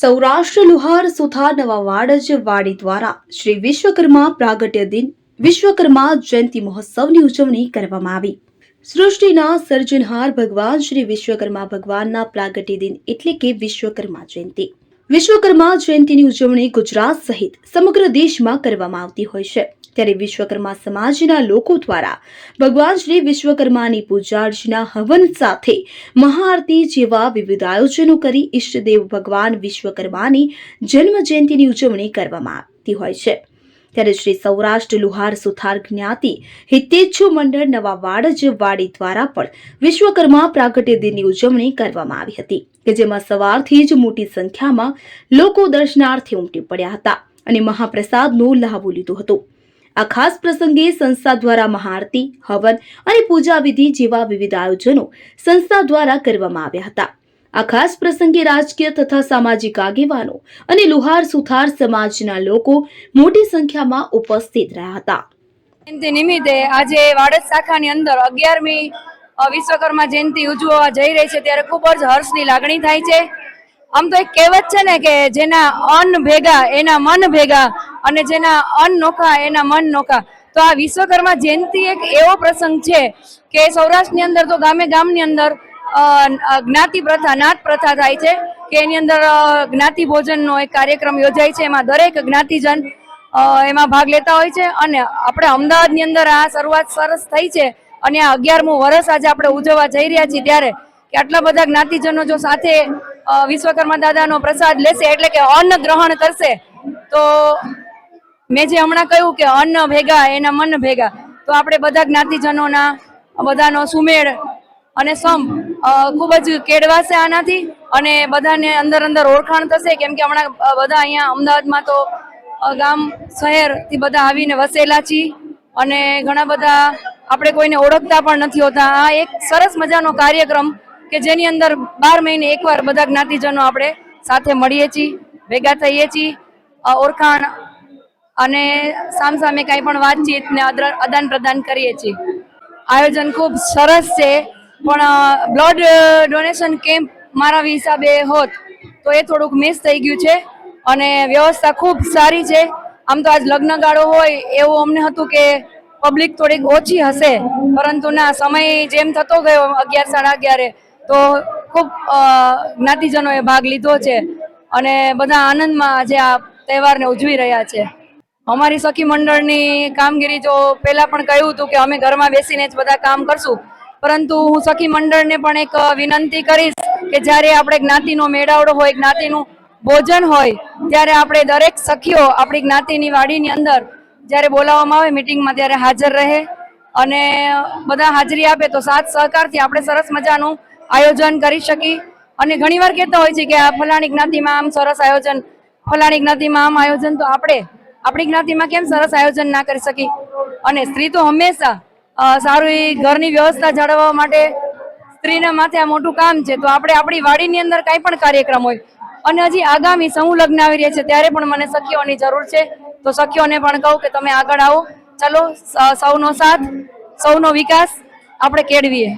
સૌરાષ્ટ્ર લુહાર સુથાર નવા વાડજ વાડી દ્વારા શ્રી વિશ્વકર્મા પ્રાગટ્ય દિન, વિશ્વકર્મા જયંતિ મહોત્સવની ઉજવણી કરવામાં આવી. સૃષ્ટિના સર્જનહાર ભગવાન શ્રી વિશ્વકર્મા ભગવાનના પ્રાગટ્ય દિન એટલે કે વિશ્વકર્મા જયંતિ. વિશ્વકર્મા જયંતિની ઉજવણી ગુજરાત સહિત સમગ્ર દેશમાં કરવામાં આવતી હોય છે. ત્યારે વિશ્વકર્મા સમાજના લોકો દ્વારા ભગવાન શ્રી વિશ્વકર્માની પૂજા અર્ચના હવન સાથે મહાઆરતી જેવા વિવિધ આયોજનો કરી ઈષ્ટદેવ ભગવાન વિશ્વકર્માની જન્મ જયંતિની ઉજવણી કરવામાં આવતી હોય છે. ત્યારે શ્રી સૌરાષ્ટ્ર લુહાર સુથાર જ્ઞાતિ હિતેચ્છુ મંડળ નવા વાડજ વાડી દ્વારા પણ વિશ્વકર્મા પ્રાગટ્ય દિનની ઉજવણી કરવામાં આવી હતી કે જેમાં સવારથી જ મોટી સંખ્યામાં લોકો દર્શનાર્થે ઉમટી પડ્યા હતા અને મહાપ્રસાદનો લહાવો લીધો હતો. આ ખાસ પ્રસંગે સંસ્થા દ્વારા મહાઆરતી, હવન અને પૂજા વિધિ જેવા વિવિધ આયોજનો સંસ્થા દ્વારા કરવામાં આવ્યા હતા. આ ખાસ પ્રસંગે રાજકીય તથા સામાજિક આગેવાનો અને લુહાર સુથાર સમાજના લોકો મોટી સંખ્યામાં ઉપસ્થિત રહ્યા હતા. જયંતિ નિમિત્તે આજે વાડજ શાખાની અંદર અગિયારમી વિશ્વકર્મા જયંતિ ઉજવવા જઈ રહી છે ત્યારે ખૂબ જ હર્ષની લાગણી થાય છે. આમ તો એક કહેવત છે ને કે જેના અન્ન ભેગા, એના મન ભેગા અને જેના અન્ન નોખા, એના મન નોખા. તો આ વિશ્વકર્મા જયંતિ એક એવો પ્રસંગ છે કે સૌરાષ્ટ્રની અંદર તો ગામે ગામની અંદર જ્ઞાતિ પ્રથા નાત પ્રથા થાય છે કે એની અંદર જ્ઞાતિ ભોજનનો એક કાર્યક્રમ યોજાય છે એમાં દરેક જ્ઞાતિજન એમાં ભાગ લેતા હોય છે અને આપણે અમદાવાદની અંદર આ શરૂઆત સરસ થઈ છે અને આ અગિયારમું વર્ષ આજે આપણે ઉજવવા જઈ રહ્યા છીએ ત્યારે કે આટલા બધા જ્ઞાતિજનો જો સાથે વિશ્વકર્મા દાદાનો પ્રસાદ લેશે એટલે કે અન્ન ગ્રહણ કરશે તો મેં જે હમણાં કહ્યું કે અન્ન ભેગા એના મન ભેગા તો આપણે બધા જ્ઞાતિજનોના બધાનો સુમેળ અને અ, ખૂબ જ કેળવાશે આનાથી અને બધાને અંદર અંદર ઓળખાણ થશે. કેમ કે હમણાં બધા અહીંયા અમદાવાદમાં તો ગામ શહેરથી બધા આવીને વસેલા છીએ અને ઘણા બધા આપણે કોઈને ઓળખતા પણ નથી હોતા. આ એક સરસ મજાનો કાર્યક્રમ કે જેની અંદર બાર મહિને એકવાર બધા જ્ઞાતિજનો આપણે સાથે મળીએ છીએ, ભેગા થઈએ છીએ ઓળખાણ અને સામસામે કાંઈ પણ વાતચીત ને આદાન પ્રદાન કરીએ છીએ. આયોજન ખૂબ સરસ છે. પણ બ્લડ ડોનેશન કેમ્પ મારા હિસાબે હોત, તો એ થોડુંક મિસ થઈ ગયું છે. અને વ્યવસ્થા ખૂબ સારી છે. આમ તો આજ લગ્નગાળો હોય, એવું અમને હતું કે પબ્લિક થોડીક ઓછી હશે. પરંતુ ના, સમય જેમ થતો ગયો અગિયાર સાડા અગિયારે, તો ખૂબ જ્ઞાતિજનોએ ભાગ લીધો છે. અને બધા આનંદમાં આજે આ તહેવારને ઉજવી રહ્યા છે. અમારી સખી મંડળની કામગીરી જો પહેલાં પણ કહ્યું હતું કે અમે ઘરમાં બેસીને જ બધા કામ કરશું પરંતુ હું સખી મંડળને પણ એક વિનંતી કરીશ કે જ્યારે આપણે જ્ઞાતિનો મેળાવડો હોય, જ્ઞાતિનું ભોજન હોય, ત્યારે આપણે દરેક સખીઓ આપણી જ્ઞાતિની વાડીની અંદર જ્યારે બોલાવવામાં આવે, મિટિંગમાં ત્યારે હાજર રહે અને બધા હાજરી આપે તો સાથ સહકારથી આપણે સરસ મજાનું આયોજન કરી શકી અને ઘણીવાર કહેતા હોય છે કે આ ફલાણી જ્ઞાતિમાં આમ સરસ આયોજન, ફલાણી જ્ઞાતિમાં આમ આયોજન તો આપણે, આપણી જ્ઞાતિમાં કેમ સરસ આયોજન ના કરી શકી અને સ્ત્રી તો હંમેશા સારું એ ઘરની વ્યવસ્થા જાળવવા માટે સ્ત્રીના માથે આ મોટું કામ છે. તો આપણે આપણી વાડીની અંદર કાંઈ પણ કાર્યક્રમ હોય, અને હજી આગામી સમૂહ લગ્ન આવી રહ્યા છે, ત્યારે પણ મને સખીઓની જરૂર છે. તો સખીઓને પણ કહું કે તમે આગળ આવો. ચલો સૌનો સાથ, સૌનો વિકાસ આપણે કેળવીએ.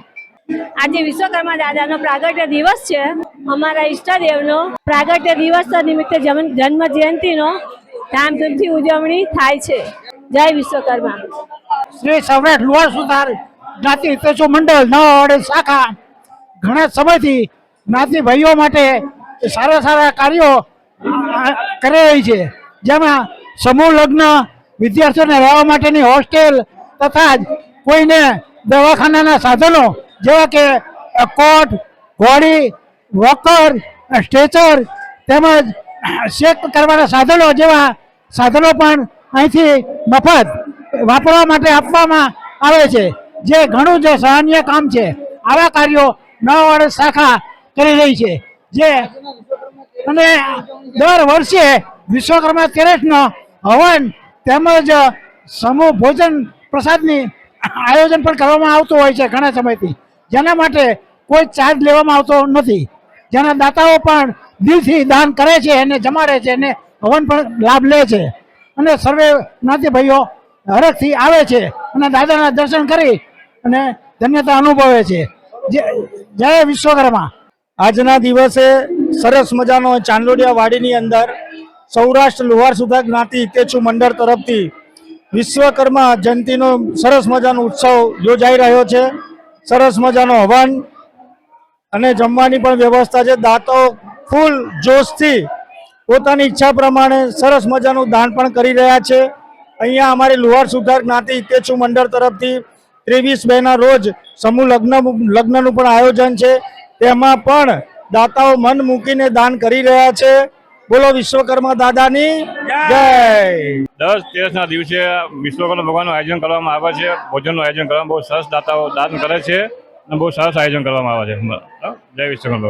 આજે વિશ્વકર્મા દાદાનો પ્રાગટ્ય દિવસ છે. અમારા ઈષ્ટદેવનો પ્રાગટ્ય દિવસ નિમિત્તે જન્મ જયંતિનો ધામધૂમથી ઉજવણી થાય છે. જય વિશ્વકર્મા. શ્રી સૌરાષ્ટ્ર લુહાર સુધાર જ્ઞાતિ હિતેશો મંડળ, નવા વાડે શાખા. ઘણા સમયથી જ્ઞાતિ ભાઈઓ માટે સારા સારા કાર્યો કરી રહી છે. જેમાં સમૂહ લગ્ન, વિદ્યાર્થીઓને રહેવા માટેની હોસ્ટેલ તથા જ કોઈને દવાખાનાના સાધનો જેવા કે કોટ, ઘોડી, વોકર, સ્ટ્રેચર તેમજ શેક કરવાના સાધનો જેવા સાધનો પણ અહીંથી મફત વાપરવા માટે આપવામાં આવે છે. જે ઘણું જ સહનીય કામ છે. આવા કાર્યો નવાવાડ શાખા કરી રહી છે. જે અને દર વર્ષે વિશ્વકર્મા કેરેટનો હવન તેમજ સમૂહ ભોજન પ્રસાદની આયોજન પણ કરવામાં આવતું હોય છે ઘણા સમયથી. જેના માટે કોઈ ચાર્જ લેવામાં આવતો નથી. જેના દાતાઓ પણ દિલથી દાન કરે છે અને જમાડે છે અને હવન પણ લાભ લે છે. અને સર્વે જ્ઞાતિ ભાઈઓ હરખથી આવે છે અને દાદાના દર્શન કરી અને ધન્યતા અનુભવે છે. જય- વિશ્વકર્મા. આજના દિવસે સરસ મજાનો ચાંદોડિયા વાડીની અંદર સૌરાષ્ટ્ર લોહાર સુધા જ્ઞાતિ હિતેચ્છુ મંડળ તરફથી વિશ્વકર્મા જયંતિનો સરસ મજાનો ઉત્સવ યોજાઈ રહ્યો છે. સરસ મજાનો હવન અને જમવાની પણ વ્યવસ્થા છે. દાંતો ફૂલ જોશથી પોતાની ઈચ્છા પ્રમાણે સરસ મજાનું દાન પણ કરી રહ્યા છે. અહીંયા અમારે લુહાર સુધાર જ્ઞાતિ હિતેચ્છુ મંડળ તરફથી ત્રેવીસ બેના રોજ સમૂહ લગ્ન લગ્નનું પણ આયોજન છે. તેમાં પણ દાતાઓ મન મૂકીને દાન કરી રહ્યા છે. બોલો વિશ્વકર્મા દાદાની જય. દસ તેરસના દિવસે વિશ્વકર્મા ભગવાનનું આયોજન કરવામાં આવે છે. ભોજનનું આયોજન કરવામાં બહુ સરસ દાતાઓ દાન કરે છે અને બહુ સરસ આયોજન કરવામાં આવે છે. જય વિશ્વકર્મા ભગવાન.